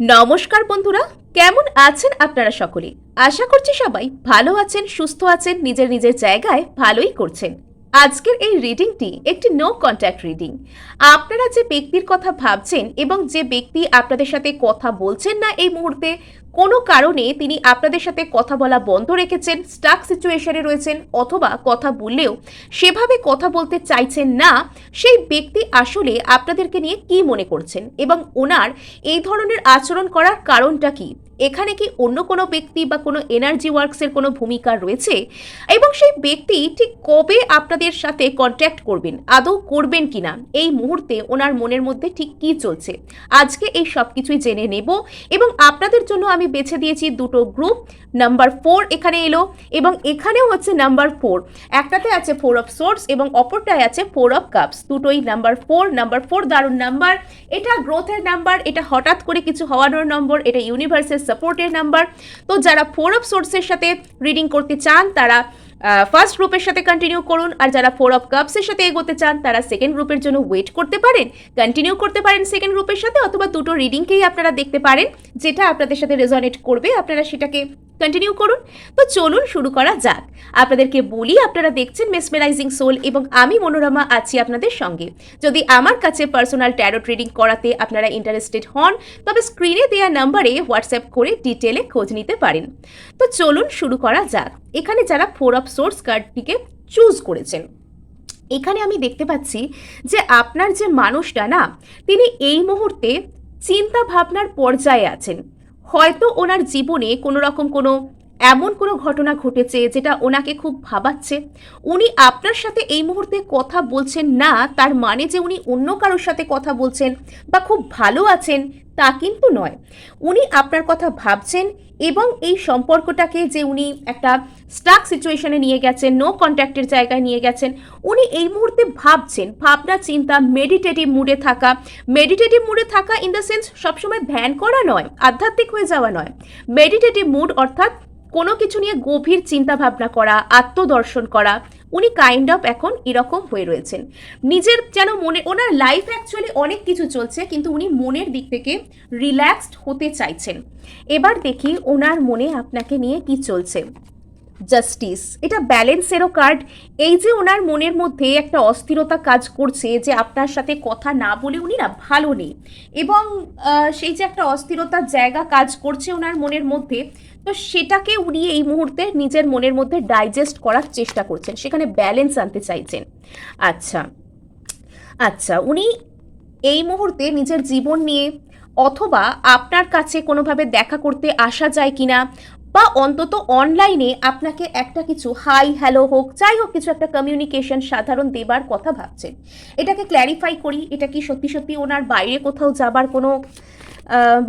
নমস্কার বন্ধুরা, কেমন আছেন আপনারা সকলে? আশা করছি সবাই ভালো আছেন, সুস্থ আছেন, নিজের নিজের জায়গায় ভালোই করছেন। আজকের এই রিডিংটি একটি নো কন্ট্যাক্ট রিডিং আপনারা যে ব্যক্তির কথা ভাবছেন এবং যে ব্যক্তি আপনাদের সাথে কথা বলছেন না এই মুহূর্তে কোনো কারণে তিনি আপনাদের সাথে কথা বলা বন্ধ রেখেছেন স্টাক সিচুয়েশনে রয়েছেন অথবা কথা বললেও সেভাবে কথা বলতে চাইছেন না, সেই ব্যক্তি আসলে আপনাদেরকে নিয়ে কি মনে করছেন এবং ওনার এই ধরনের আচরণ করার কারণটা কি? এখানে কি অন্য কোনো ব্যক্তি বা কোনো এনার্জি ওয়ার্কসের কোনো ভূমিকা রয়েছে? এবং সেই ব্যক্তি ঠিক কবে আপনাদের সাথে কন্ট্যাক্ট করবেন, আদৌ করবেন কিনা? এই মুহূর্তে ওনার মনের মধ্যে ঠিক কি চলছে? আজকে এই সব কিছুই জেনে নেব এবং আপনাদের জন্য আমি বেছে দিয়েছি দুটো গ্রুপ নাম্বার ফোর এখানে এলো এবং এখানেও হচ্ছে নাম্বার ফোর একটাতে আছে ফোর অফ সোর্স এবং অপরটায় আছে ফোর অফ কাপস দুটোই নাম্বার ফোর নাম্বার ফোর দারুণ নাম্বার এটা গ্রোথের নাম্বার এটা হঠাৎ করে কিছু হওয়ানোর নম্বর এটা ইউনিভার্সের সাপোর্টের নাম্বার তো যারা ফোর অফ সোর্সের সাথে রিডিং করতে চান, তারা ফার্স্ট গ্রুপের সাথে কন্টিনিউ করুন। আর যারা ফোর অফ কাপসের সাথে এগোতে চান, তারা সেকেন্ড গ্রুপের জন্য ওয়েট করতে পারেন। কন্টিনিউ করতে পারেন সেকেন্ড গ্রুপের সাথে, অথবা দুটো রিডিংকেই আপনারা দেখতে পারেন, যেটা আপনাদের সাথে রেজনেট করবে। আপনারা সেটাকে কন্টিনিউ করুন। তো চলুন শুরু করা যাক। আপনাদেরকে বলি, আপনারা দেখছেন মেসমেরাইজিং সোল এবং আমি মনোরমা আছি আপনাদের সঙ্গে। যদি আমার কাছে পার্সোনাল ট্যারো ট্রেডিং করাতে আপনারা ইন্টারেস্টেড হন, তবে স্ক্রিনে দেওয়া নাম্বারে হোয়াটসঅ্যাপ করে ডিটেলে খোঁজ নিতে পারেন। তো চলুন শুরু করা যাক। এখানে যারা ফোর অফ সোর্স কার্ডটিকে চুজ করেছেন, এখানে আমি দেখতে পাচ্ছি যে আপনার যে মানুষটা না, তিনি এই মুহূর্তে চিন্তা ভাবনার পর্যায়ে আছেন। হয়তো ওনার জীবনে কোনো রকম কোনো এমন কোনো ঘটনা ঘটেছে যেটা ওনাকে খুব ভাবাচ্ছে? উনি আপনার সাথে এই মুহূর্তে কথা বলছেন না, তার মানে যে উনি অন্য কারোর সাথে কথা বলছেন বা খুব ভালো আছেন তা কিন্তু নয়। উনি আপনার কথা ভাবছেন এবং এই সম্পর্কটাকে যে উনি একটা স্টাক সিচুয়েশনে নিয়ে গেছেন নো কন্ট্যাক্টের জায়গায় নিয়ে গেছেন, উনি এই মুহূর্তে ভাবছেন, ভাবনা, চিন্তা মেডিটেটিভ মুডে থাকা। মেডিটেটিভ মুডে থাকা ইন দ্য সেন্স সবসময় ধ্যান করা নয়, আধ্যাত্মিক হয়ে যাওয়া নয়। মেডিটেটিভ মুড অর্থাৎ কোনো কিছু নিয়ে গভীর চিন্তা ভাবনা করা, আত্মদর্শন করা, উনি কাইন্ড অফ এখন এরকম হয়ে রয়েছেন। নিজের যেন মনে, ওনার লাইফ অ্যাকচুয়ালি অনেক কিছু চলছে, কিন্তু উনি মনের দিক থেকে রিল্যাক্সড হতে চাইছেন। এবার দেখি ওনার মনে আপনাকে নিয়ে কি চলছে। জাস্টিস এটা ব্যালেন্সেরও কার্ড এই যে ওনার মনের মধ্যে একটা অস্থিরতা কাজ করছে যে আপনার সাথে কথা না বলে উনি না ভালো নেই। এবং সেই যে একটা অস্থিরতার জায়গা কাজ করছে ওনার মনের মধ্যে, তো সেটাকে উনি এই মুহূর্তে নিজের মনের মধ্যে ডাইজেস্ট করার চেষ্টা করছেন। সেখানে ব্যালেন্স আনতে চাইছেন। আচ্ছা আচ্ছা উনি এই মুহূর্তে নিজের জীবন নিয়ে অথবা আপনার কাছে কোনোভাবে দেখা করতে আসা যায় কিনা বা অন্তত অনলাইনে আপনাকে একটা কিছু হাই হ্যালো হোক, যাই হোক, কিছু একটা কমিউনিকেশন সাধারণ দেবার কথা ভাবছেন। এটাকে ক্ল্যারিফাই করি, এটা কি সত্যি সত্যি ওনার বাইরে কোথাও যাবার কোনো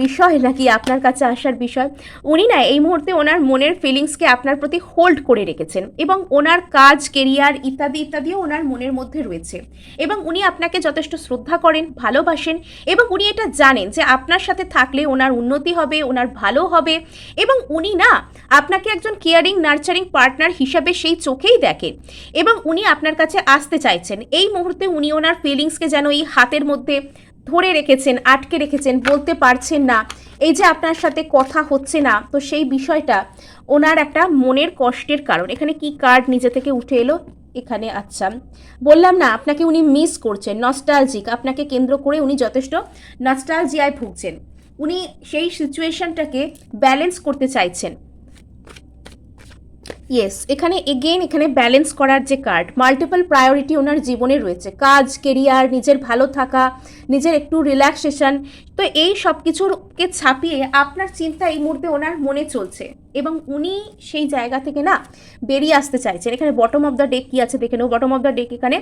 বিষয় নাকি আপনার কাছে আসার বিষয়? উনি না এই মুহূর্তে ওনার মনের ফিলিংসকে আপনার প্রতি হোল্ড করে রেখেছেন এবং ওনার কাজ কেরিয়ার ইত্যাদি ইত্যাদিও ওনার মনের মধ্যে রয়েছে। এবং উনি আপনাকে যথেষ্ট শ্রদ্ধা করেন, ভালোবাসেন এবং উনি এটা জানেন যে আপনার সাথে থাকলে ওনার উন্নতি হবে, ওনার ভালো হবে এবং উনি না আপনাকে একজন কেয়ারিং নার্চারিং পার্টনার হিসাবে সেই চোখেই দেখেন এবং উনি আপনার কাছে আসতে চাইছেন। এই মুহূর্তে উনি ওনার ফিলিংসকে যেন এই হাতের মধ্যে ধরে রেখেছেন, আটকে রেখেছেন, বলতে পারছেন না। এই যে আপনার সাথে কথা হচ্ছে না, তো সেই বিষয়টা ওনার একটা মনের কষ্টের কারণ। এখানে কি কার্ড নিজে থেকে উঠে এলো? এখানে আচ্ছা। বললাম না, আপনাকে উনি মিস করছেন নস্টালজিক আপনাকে কেন্দ্র করে উনি যথেষ্ট নস্টালজিয়ায় ভুগছেন। উনি সেই সিচুয়েশনটাকে ব্যালেন্স করতে চাইছেন। ইয়েস এখানে এগেইন এখানে ব্যালেন্স করার যে কার্ড মাল্টিপল প্রায়োরিটি ওনার জীবনে রয়েছে। কাজ কেরিয়ার নিজের ভালো থাকা, নিজের একটু রিল্যাক্সেশন তো এই সব কিছুরকে ছাপিয়ে আপনার চিন্তা এই মুহূর্তে ওনার মনে চলছে। এবং উনি সেই জায়গা থেকে না বেরিয়ে আসতে চাইছেন। এখানে বটম অফ দ্য ডেক কী আছে দেখে নেব। বটম অফ দ্য ডেক এখানে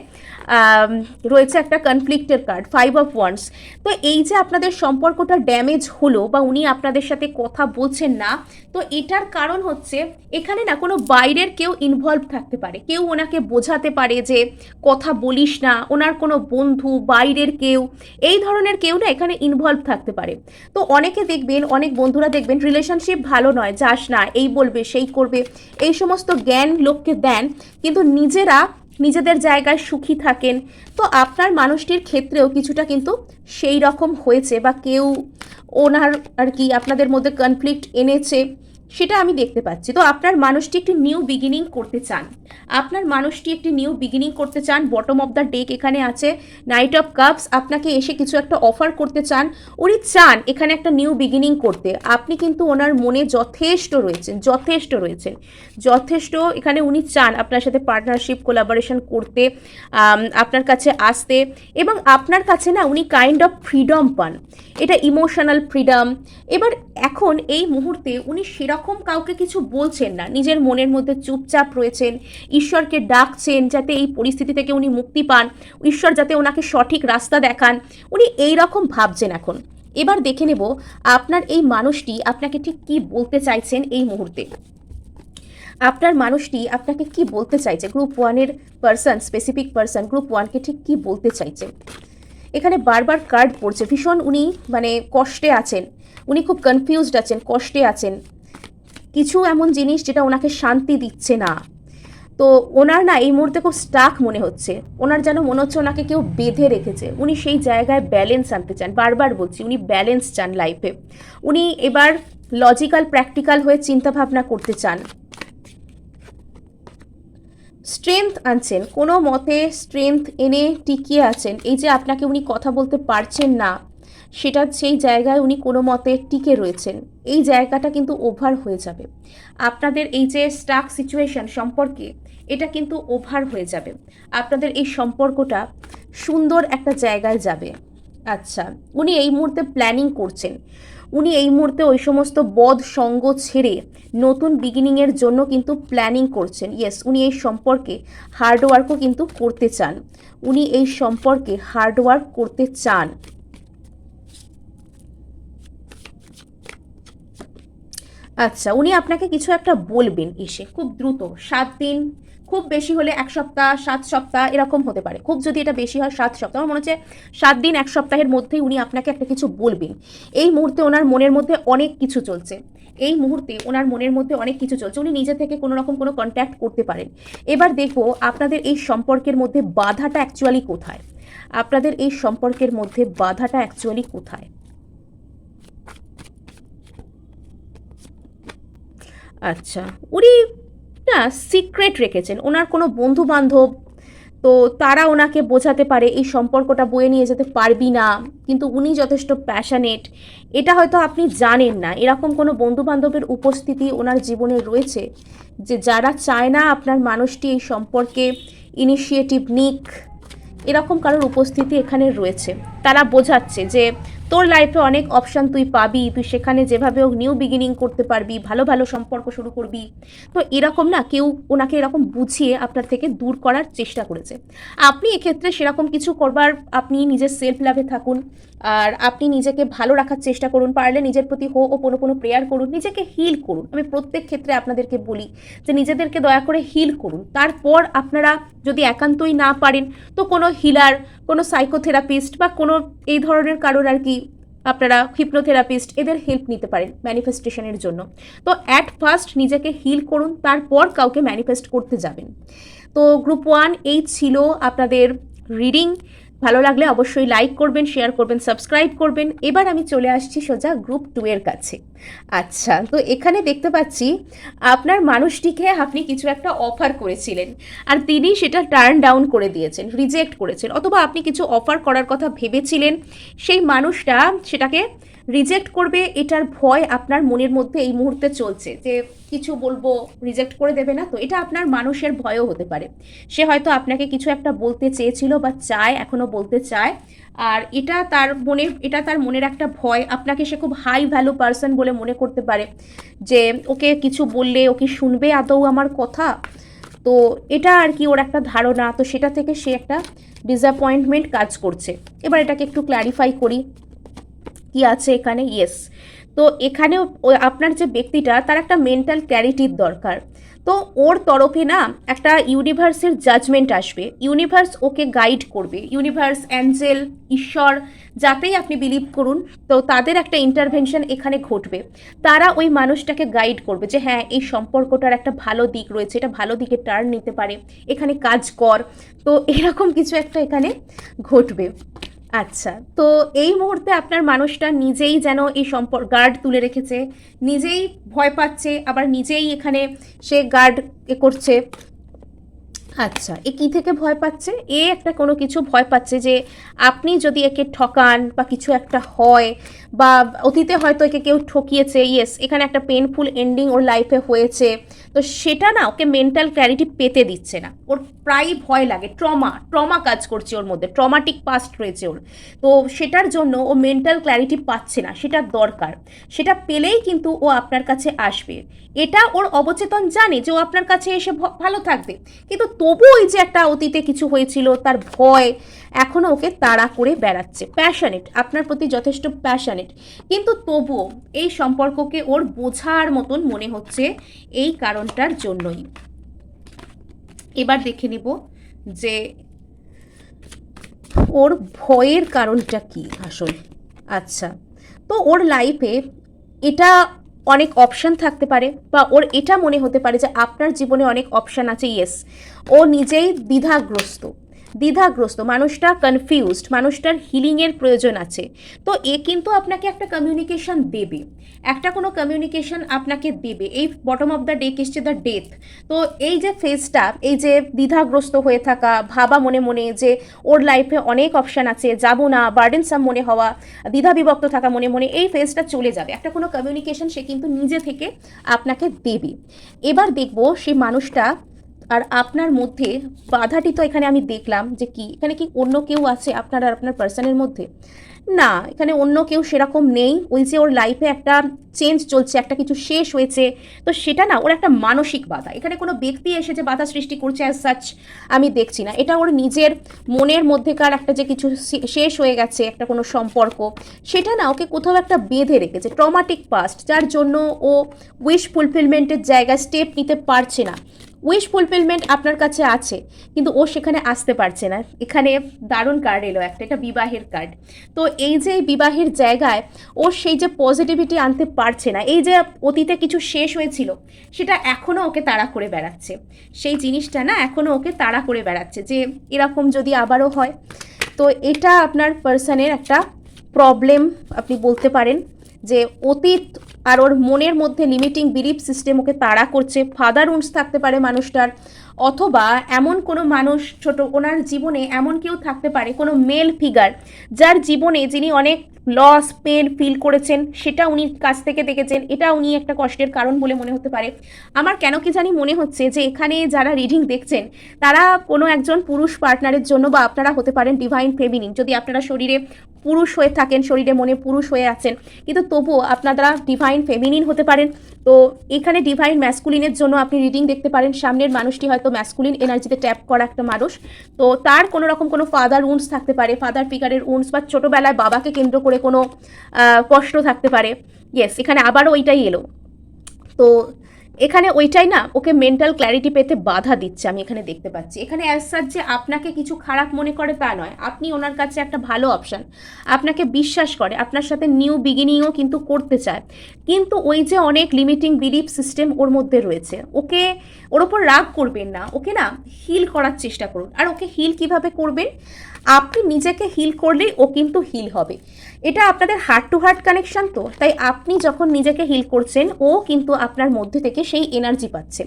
রয়েছে একটা কনফ্লিক্টের কার্ড ফাইভ অফ ওয়ান্স তো এই যে আপনাদের সম্পর্কটা ড্যামেজ হলো বা উনি আপনাদের সাথে কথা বলছেন না, তো এটার কারণ হচ্ছে এখানে না কোনো বাইরের কেউ ইনভলভ থাকতে পারে। কেউ ওনাকে বোঝাতে পারে যে কথা বলিস না, ওনার কোনো বন্ধু, বাইরের কেউ, এই ধরনের কেউ না এখানে ইনভলভ থাকতে পারে। তো অনেকে দেখবেন, অনেক বন্ধুরা দেখবেন রিলেশনশিপ ভালো নয়, যাস না এই বলবে, সেই করবে। এই সমস্ত জ্ঞান লোককে দেন, কিন্তু নিজেরা নিজেদের জায়গায় সুখী থাকেন। তো আপনার মানুষটির ক্ষেত্রেও কিছুটা কিন্তু সেই রকম হয়েছে বা কেউ ওনার আর কি আপনাদের মধ্যে কনফ্লিক্ট এনেছে। সেটা আমি দেখতে পাচ্ছি। তো আপনার মানুষটি একটি নিউ বিগিনিং করতে চান। আপনার মানুষটি একটি নিউ বিগিনিং করতে চান। বটম অফ দ্য ডেক এখানে আছে। নাইট অফ কাপস আপনাকে এসে কিছু একটা অফার করতে চান। উনি চান এখানে একটা নিউ বিগিনিং করতে। আপনি কিন্তু ওনার মনে যথেষ্ট রয়েছেন যথেষ্ট রয়েছেন। যথেষ্ট এখানে উনি চান আপনার সাথে পার্টনারশিপ কোলাবোরেশন করতে আপনার কাছে আসতে। এবং আপনার কাছে না উনি কাইন্ড অফ ফ্রিডম পান। এটা ইমোশনাল ফ্রিডম এবার এখন এই মুহূর্তে উনি সেরকম কাউকে কিছু বলছেন না। নিজের মনের মধ্যে চুপচাপ রয়েছেন। ঈশ্বরকে ডাকছেন যাতে এই পরিস্থিতি থেকে উনি মুক্তি পান। ঈশ্বর যাতে ওনাকে সঠিক রাস্তা দেখান। উনি এই রকম ভাবছেন এখন। এবার দেখে নেব আপনার এই মানুষটি আপনাকে ঠিক কি বলতে চাইছেন এই মুহূর্তে। আপনার মানুষটি আপনাকে কি বলতে চাইছে? গ্রুপ ওয়ানের পার্সন স্পেসিফিক পার্সন গ্রুপ ওয়ানকে ঠিক কি বলতে চাইছে? এখানে বারবার কার্ড পড়ছে। ভীষণ উনি মানে কষ্টে আছেন। উনি খুব কনফিউজড আছেন, কষ্টে আছেন। কিছু এমন জিনিস যেটা ওনাকে শান্তি দিচ্ছে না। তো ওনার না এই মুহূর্তে খুব স্টাক মনে হচ্ছে। ওনার যেন মনে হচ্ছে ওনাকে কেউ বেঁধে রেখেছে। উনি সেই জায়গায় ব্যালেন্স আনতে চান। বারবার বলছি, উনি ব্যালেন্স চান লাইফে উনি এবার লজিক্যাল প্র্যাকটিক্যাল হয়ে চিন্তাভাবনা করতে চান। স্ট্রেংথ আনছেন। কোনো মতে স্ট্রেংথ এনে টিকিয়ে আছেন। এই যে আপনাকে উনি কথা বলতে পারছেন না, সেটা সেই জায়গায় উনি কোনো মতে টিকে রয়েছেন। এই জায়গাটা কিন্তু ওভার হয়ে যাবে। আপনাদের এই যে স্টাক সিচুয়েশন সম্পর্কে, এটা কিন্তু ওভার হয়ে যাবে। আপনাদের এই সম্পর্কটা সুন্দর একটা জায়গায় যাবে। আচ্ছা উনি এই মুহূর্তে প্ল্যানিং করছেন। উনি এই মুহূর্তে ওই সমস্ত বদ সঙ্গ ছেড়ে নতুন বিগিনিংয়ের জন্য কিন্তু প্ল্যানিং করছেন। ইয়েস উনি এই সম্পর্কে হার্ডওয়ার্কও কিন্তু করতে চান। উনি এই সম্পর্কে হার্ডওয়ার্ক করতে চান। আচ্ছা উনি আপনাকে কিছু একটা বলবেন এসে, খুব দ্রুত, সাত দিন, খুব বেশি হলে এক সপ্তাহ, সাত সপ্তাহ, এরকম হতে পারে। খুব যদি এটা বেশি হয়, সাত সপ্তাহ। আমার মনে হচ্ছে সাত দিন, এক সপ্তাহের মধ্যেই উনি আপনাকে একটা কিছু বলবেন। এই মুহূর্তে ওনার মনের মধ্যে অনেক কিছু চলছে। এই মুহূর্তে ওনার মনের মধ্যে অনেক কিছু চলছে। উনি নিজে থেকে কোনো রকম কোনো কন্ট্যাক্ট করতে পারেন। এবার দেখব আপনাদের এই সম্পর্কের মধ্যে বাধাটা অ্যাকচুয়ালি কোথায়? আপনাদের এই সম্পর্কের মধ্যে বাধাটা অ্যাকচুয়ালি কোথায়? আচ্ছা। উনি না সিক্রেট রেখেছেন। ওনার কোনো বন্ধু বান্ধব তো তারা ওনাকে বোঝাতে পারে এই সম্পর্কটা বয়ে নিয়ে যেতে পারবি না, কিন্তু উনি যথেষ্ট প্যাশানেট এটা হয়তো আপনি জানেন না। এরকম কোনো বন্ধু বান্ধবের উপস্থিতি ওনার জীবনে রয়েছে যে যারা চায় না আপনার মানুষটি এই সম্পর্কে ইনিশিয়েটিভ নিক। এরকম কারোর উপস্থিতি এখানে রয়েছে। তারা বোঝাচ্ছে যে তোর লাইফে অনেক অপশান তুই পাবি। তুই সেখানে যেভাবে হোক নিউ বিগিনিং করতে পারবি, ভালো ভালো সম্পর্ক শুরু করবি। তো এরকম না কেউ ওনাকে এরকম বুঝিয়ে আপনার থেকে দূর করার চেষ্টা করেছে। আপনি এক্ষেত্রে সেরকম কিছু করবার, আপনি নিজের সেলফ লাভে থাকুন। আর আপনি নিজেকে ভালো রাখার চেষ্টা করুন। পারলে নিজের প্রতি হো ও কোনো কোনো প্রেয়ার করুন। নিজেকে হিল করুন। আমি প্রত্যেক ক্ষেত্রে আপনাদেরকে বলি যে নিজেদেরকে দয়া করে হিল করুন। তারপর আপনারা যদি একান্তই না পারেন, তো কোনো হিলার কোনো সাইকোথেরাপিস্ট বা কোনো এই ধরনের কারোর আর কি আপনারা হিপনোথেরাপিস্ট এদের হেল্প নিতে পারেন ম্যানিফেস্টেশনের জন্য। তো অ্যাট ফার্স্ট নিজেকে হিল করুন, তারপর কাউকে ম্যানিফেস্ট করতে যাবেন। তো গ্রুপ ওয়ান এই ছিল আপনাদের রিডিং ভালো লাগলে অবশ্যই লাইক করবেন শেয়ার করবেন সাবস্ক্রাইব করবেন। এবার আমি চলে আসছি সোজা গ্রুপ টু এর কাছে। আচ্ছা তো এখানে দেখতে পাচ্ছি আপনার মানুষটিকে আপনি কিছু একটা অফার করেছিলেন আর তিনি সেটা টার্ন ডাউন করে দিয়েছেন রিজেক্ট করেছেন। অথবা আপনি কিছু অফার করার কথা ভেবেছিলেন, সেই মানুষটা সেটাকে রিজেক্ট করবে, এটার ভয় আপনার মনের মধ্যে এই মুহূর্তে চলছে যে কিছু বলব রিজেক্ট করে দেবে না তো, এটা আপনার মানুষের ভয়ও হতে পারে। সে হয়তো আপনাকে কিছু একটা বলতে চেয়েছিল বা চায় এখনও বলতে চায়, আর এটা তার মনে এটা তার মনের একটা ভয়। আপনাকে সে খুব হাই ভ্যালু পার্সন বলে মনে করতে পারে যে ওকে কিছু বললে, ও কি শুনবে আদৌ আমার কথা? তো এটা আর কি ওর একটা ধারণা, তো সেটা থেকে সে একটা ডিসঅ্যাপয়েন্টমেন্ট কাজ করছে। এবার এটাকে একটু ক্ল্যারিফাই করি। কি আছে এখানে? ইয়েস তো এখানেও ও- আপনার যে ব্যক্তিটা, তার একটা মেন্টাল ক্ল্যারিটির দরকার। তো ওর তরফে না, একটা ইউনিভার্সের জাজমেন্ট আসবে। ইউনিভার্স ওকে গাইড করবে। ইউনিভার্স অ্যাঞ্জেল ঈশ্বর, যাতেই আপনি বিলিভ করুন, তো তাদের একটা ইন্টারভেনশন এখানে ঘটবে। তারা ওই মানুষটাকে গাইড করবে যে হ্যাঁ এই সম্পর্কটার একটা ভালো দিক রয়েছে, এটা ভালো দিকে টার্ন নিতে পারে। এখানে কাজ কর। তো এরকম কিছু একটা এখানে ঘটবে। আচ্ছা তো এই মুহূর্তে আপনার মানুষটা নিজেই যেন এই সম্পর্ক গার্ড তুলে রেখেছে, নিজেই ভয় পাচ্ছে, আবার নিজেই এখানে সে গার্ড এ করছে। আচ্ছা এ কী থেকে ভয় পাচ্ছে? এ একটা কোনো কিছু ভয় পাচ্ছে যে আপনি যদি একে ঠকান বা কিছু একটা হয় বা অতীতে হয়তো একে কেউ ঠকিয়েছে ইয়েস এখানে একটা পেনফুল এন্ডিং ওর লাইফে হয়েছে। তো সেটা না ওকে মেন্টাল ক্ল্যারিটি পেতে দিচ্ছে না। ওর প্রায় ভয় লাগে ট্রমা ট্রমা কাজ করছে ওর মধ্যে ট্রমাটিক পাস্ট রয়েছে ওর। তো সেটার জন্য ও মেন্টাল ক্ল্যারিটি পাচ্ছে না, সেটা দরকার। সেটা পেলেই কিন্তু ও আপনার কাছে আসবে। এটা ওর অবচেতন জানে যে ও আপনার কাছে এসে ভালো থাকবে। কিন্তু তবু ওই যে একটা অতীতে কিছু হয়েছিল, তার ভয় এখনও ওকে তাড়া করে বেড়াচ্ছে। প্যাশনেট আপনার প্রতি যথেষ্ট প্যাশনেট কিন্তু তবুও এই সম্পর্ককে ওর বোঝার মতন মনে হচ্ছে এই কারণটার জন্যই। এবার দেখে নিব যে ওর ভয়ের কারণটা কি আসল। আচ্ছা তো ওর লাইফে এটা অনেক অপশান থাকতে পারে বা ওর এটা মনে হতে পারে যে আপনার জীবনে অনেক অপশান আছে ইয়েস ও নিজেই দ্বিধাগ্রস্ত। দ্বিধাগ্রস্ত, মানুষটা কনফিউজড মানুষটার হিলিংয়ের প্রয়োজন আছে। তো এ কিন্তু আপনাকে একটা কমিউনিকেশন দেবে। একটা কোনো কমিউনিকেশন আপনাকে দেবে। এই বটম অফ দ্য ডেক এসছে দ্য ডেথ তো এই যে ফেজটা এই যে দ্বিধাগ্রস্ত হয়ে থাকা, ভাবা মনে মনে যে ওর লাইফে অনেক অপশান আছে, যাব না বার্ডেনসাম মনে হওয়া দ্বিধা বিভক্ত থাকা মনে মনে এই ফেজটা চলে যাবে। একটা কোনো কমিউনিকেশন সে কিন্তু নিজে থেকে আপনাকে দেবে। এবার দেখব সেই মানুষটা আর আপনার মধ্যে বাধাটি তো এখানে আমি দেখলাম যে কি? এখানে কি অন্য কেউ আছে আপনার আর আপনার পার্সনের মধ্যে? না, এখানে অন্য কেউ সেরকম নেই। ওই যে ওর লাইফে একটা চেঞ্জ চলছে, একটা কিছু শেষ হয়েছে। তো সেটা না, ওর একটা মানসিক বাধা। এখানে কোনো ব্যক্তি এসে যে বাধা সৃষ্টি করছে অ্যাজ সাচ আমি দেখছি না। এটা ওর নিজের মনের মধ্যেকার একটা যে কিছু শেষ হয়ে গেছে, একটা কোনো সম্পর্ক, সেটা না ওকে কোথাও একটা বেঁধে রেখেছে। ট্রমাটিক পাস্ট যার জন্য ও উইশ ফুলফিলমেন্টের জায়গায় স্টেপ নিতে পারছে না। উইশ ফুলফিলমেন্ট আপনার কাছে আছে, কিন্তু ও সেখানে আসতে পারছে না। এখানে দারুণ কার্ড এলো একটা, এটা বিবাহের কার্ড তো এই যে বিবাহের জায়গায় ও সেই যে পজিটিভিটি আনতে পারছে না, এই যে অতীতে কিছু শেষ হয়েছিল, সেটা এখনও ওকে তাড়া করে বেড়াচ্ছে। সেই জিনিসটা না এখনও ওকে তাড়া করে বেড়াচ্ছে যে এরকম যদি আবারও হয়। তো এটা আপনার পার্সনের একটা প্রবলেম আপনি বলতে পারেন যে অতীত আর ওর মনের মধ্যে লিমিটিং বিলিফ সিস্টেম ওকে তাড়া করছে। ফাদার উন্স থাকতে পারে মানুষটার, অথবা এমন কোনো মানুষ ছোট, ওনার জীবনে এমন কেউ থাকতে পারে, কোনো মেল ফিগার যার জীবনে যিনি অনেক লস পেন ফিল করেছেন, সেটা উনি কাছ থেকে দেখেছেন, এটা উনি একটা কষ্টের কারণ বলে মনে হতে পারে। আমার কেন কি জানি মনে হচ্ছে যে এখানে যারা রিডিং দেখছেন, তারা কোনো একজন পুরুষ পার্টনারের জন্য বা আপনারা হতে পারেন ডিভাইন ফেমিনিন যদি আপনারা শরীরে পুরুষ হয়ে থাকেন, শরীরে মনে পুরুষ হয়ে আছেন, কিন্তু তবুও আপনারা ডিভাইন ফেমিনিন হতে পারেন। তো এখানে ডিভাইন ম্যাসকুলিনের জন্য আপনি রিডিং দেখতে পারেন, সামনের মানুষটি হয়তো ম্যাসকুলিন এনার্জিতে ট্যাপ করা একটা মানুষ। তো তার কোনো রকম কোনো ফাদার উন্স থাকতে পারে ফাদার ফিগারের উন্স বা ছোটোবেলায় বাবাকে কেন্দ্র করে কোনো কষ্ট থাকতে পারে। ইয়েস এখানে আবারও ওইটাই এলো। তো এখানে ওইটাই না, ওকে মেন্টাল ক্ল্যারিটি পেতে বাধা দিচ্ছে, আমি এখানে দেখতে পাচ্ছি। এখানে অ্যাজ যে আপনাকে কিছু খারাপ মনে করে তা নয়, আপনি ওনার কাছে একটা ভালো অপশান আপনাকে বিশ্বাস করে, আপনার সাথে নিউ বিগিনিংও কিন্তু করতে চায়। কিন্তু ওই যে অনেক লিমিটিং বিলিফ সিস্টেম ওর মধ্যে রয়েছে, ওকে ওর ওপর রাগ করবেন না। ওকে না হিল করার চেষ্টা করুন। আর ওকে হিল কীভাবে করবেন? আপনি নিজেকে হিল করলেই ও কিন্তু হিল হবে। এটা আপনাদের হার্ট টু হার্ট কানেকশান তো। তাই আপনি যখন নিজেকে হিল করছেন, ও কিন্তু আপনার মধ্যে থেকে সেই এনার্জি পাচ্ছে।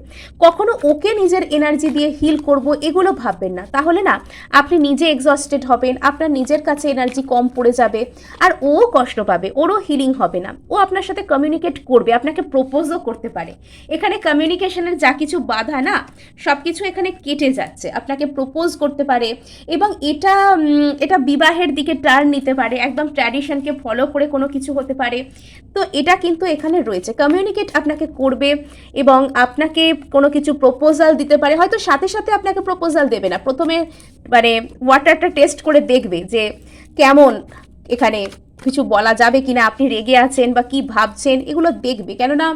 কখনো ওকে নিজের এনার্জি দিয়ে হিল করব এগুলো ভাববেন না। তাহলে না, আপনি নিজে এক্সস্টেড হবেন, আপনার নিজের কাছে এনার্জি কম পড়ে যাবে, আর ও কষ্ট পাবে, ওরও হিলিং হবে না। ও আপনার সাথে কমিউনিকেট করবে, আপনাকে প্রপোজও করতে পারে। এখানে কমিউনিকেশনের যা কিছু বাধা না সব কিছু এখানে কেটে যাচ্ছে, আপনাকে প্রপোজ করতে পারে এবং এটা এটা বিবাহের দিকে টার্ন নিতে পারে, একদম ট্র্যাডিশনকে ফলো করে কোনো কিছু হতে পারে, তো এটা কিন্তু এখানে রয়েছে কমিউনিকেট আপনাকে করবে এবং আপনাকে কোনো কিছু প্রপোজাল দিতে পারে, হয়তো সাথে সাথে আপনাকে প্রপোজাল দেবে না, প্রথমে মানে ওয়াটারটা টেস্ট করে দেখবে যে কেমন এখানে কিছু বলা যাবে কিনা, আপনি রেগে আছেন বা কি ভাবছেন, এগুলো দেখবে। কেননা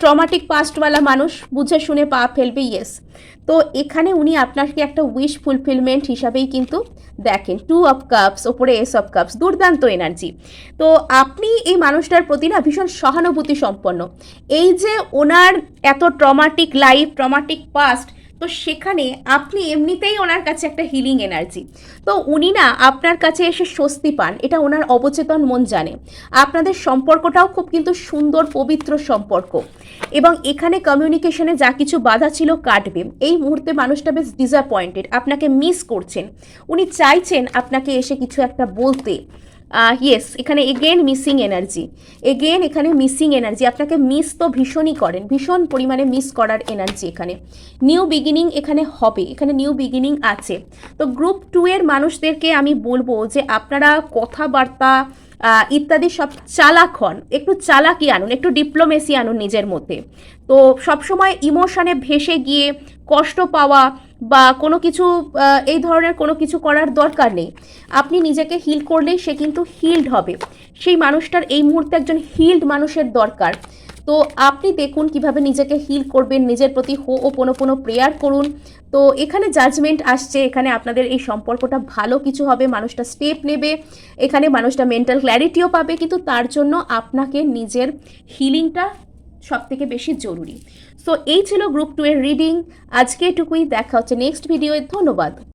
ট্রমাটিক পাস্টওয়ালা মানুষ, বুঝে শুনে পা ফেলবে ইয়েস তো এখানে উনি আপনাকে একটা উইশ ফুলফিলমেন্ট হিসাবেই কিন্তু দেখেন। টু অফ কাপস ওপরে এস অফ কাপস দুর্দান্ত এনার্জি তো আপনি এই মানুষটার প্রতি না ভীষণ সহানুভূতি সম্পন্ন এই যে ওনার এত ট্রমাটিক লাইফ ট্রমাটিক পাস্ট তো সেখানে আপনি এমনিতেই ওনার কাছে একটা হিলিং এনার্জি তো উনি না আপনার কাছে এসে স্বস্তি পান, এটা ওনার অবচেতন মন জানে। আপনাদের সম্পর্কটাও খুব কিন্তু সুন্দর, পবিত্র সম্পর্ক। এবং এখানে কমিউনিকেশনে যা কিছু বাধা ছিল কাটবে। এই মুহূর্তে মানুষটা বেশ ডিসঅ্যাপয়েন্টেড আপনাকে মিস করছেন। উনি চাইছেন আপনাকে এসে কিছু একটা বলতে। ইয়েস এখানে এগেন মিসিং এনার্জি এগেন এখানে মিসিং এনার্জি আপনাকে মিস তো ভীষণই করেন, ভীষণ পরিমাণে মিস করার এনার্জি এখানে। নিউ বিগিনিং এখানে হবে, এখানে নিউ বিগিনিং আছে। তো গ্রুপ টু এর মানুষদেরকে আমি বলব যে আপনারা কথাবার্তা ইত্যাদি সব চালাক হন। একটু চালাকি আনুন, একটু ডিপ্লোমেসি আনুন নিজের মধ্যে। তো সবসময় ইমোশনে ভেসে গিয়ে কষ্ট পাওয়া বা কোনো কিছু এই ধরনের কোনো কিছু করার দরকার নেই। আপনি নিজেকে হিল করলেই সে কিন্তু হিল্ড হবে। সেই মানুষটার এই মুহূর্তে একজন হিল্ড মানুষের দরকার। তো আপনি দেখুন কীভাবে নিজেকে হিল করবেন, নিজের প্রতি হো ও কোনো কোনো প্রেয়ার করুন। তো এখানে জাজমেন্ট আসছে, এখানে আপনাদের এই সম্পর্কটা ভালো কিছু হবে, মানুষটা স্টেপ নেবে, এখানে মানুষটা মেন্টাল ক্ল্যারিটিও পাবে, কিন্তু তার জন্য আপনাকে নিজের হিলিংটা সব থেকে বেশি জরুরি। সো এই ছিল গ্রুপ টু এর রিডিং আজকে এটুকুই, দেখা হচ্ছে নেক্সট ভিডিওয়ে ধন্যবাদ।